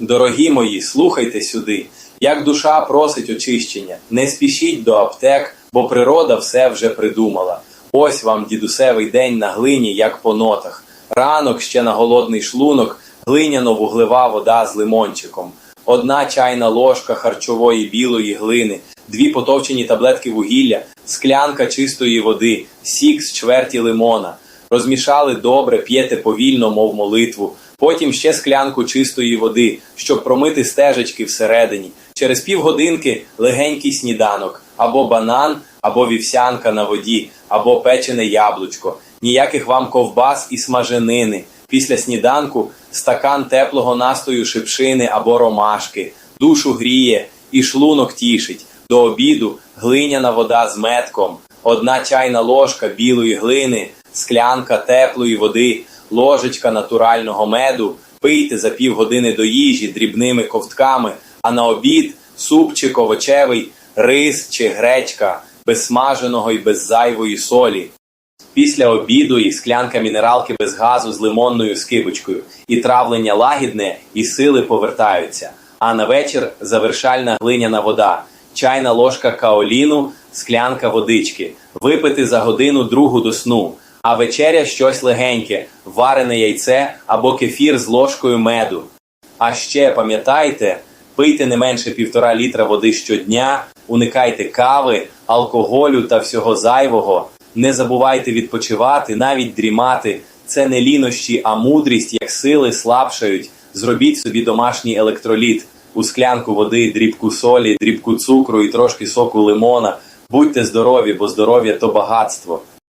Дорогі мої, слухайте сюди. Як душа просить очищення, не спішіть до аптек, бо природа все вже придумала. Ось вам дідусевий день на глині, як по нотах. Ранок ще на голодний шлунок, глиняно-вуглева вода з лимончиком. Одна чайна ложка харчової білої глини, дві потовчені таблетки вугілля, склянка чистої води, сік з чверті лимона. Розмішали добре, п'єте повільно, мов молитву. Потім ще склянку чистої води, щоб промити стежечки всередині. Через півгодинки легенький сніданок, або банан, або вівсянка на воді, або печене яблучко. Ніяких вам ковбас і смаженини. Після сніданку стакан теплого настою шипшини або ромашки, душу гріє і шлунок тішить. До обіду глиняна вода з метком, одна чайна ложка білої глини, склянка теплої води, ложечка натурального меду. Пийте за півгодини до їжі дрібними ковтками, а на обід супчик овочевий, рис чи гречка, без смаженого і без зайвої солі. Після обіду і склянка мінералки без газу з лимонною скибочкою, і травлення лагідне, і сили повертаються. А на вечір завершальна глиняна вода, чайна ложка каоліну, склянка водички, випити за годину другу до сну. А вечеря щось легеньке, варене яйце або кефір з ложкою меду. А ще пам'ятайте, пийте не менше півтора літра води щодня, уникайте кави, алкоголю та всього зайвого. Не забувайте відпочивати, навіть дрімати. Це не лінощі, а мудрість, як сили слабшають. Зробіть собі домашній електроліт у склянку води, дрібку солі, дрібку цукру і трошки соку лимона. Будьте здорові, бо здоров'я то багатство.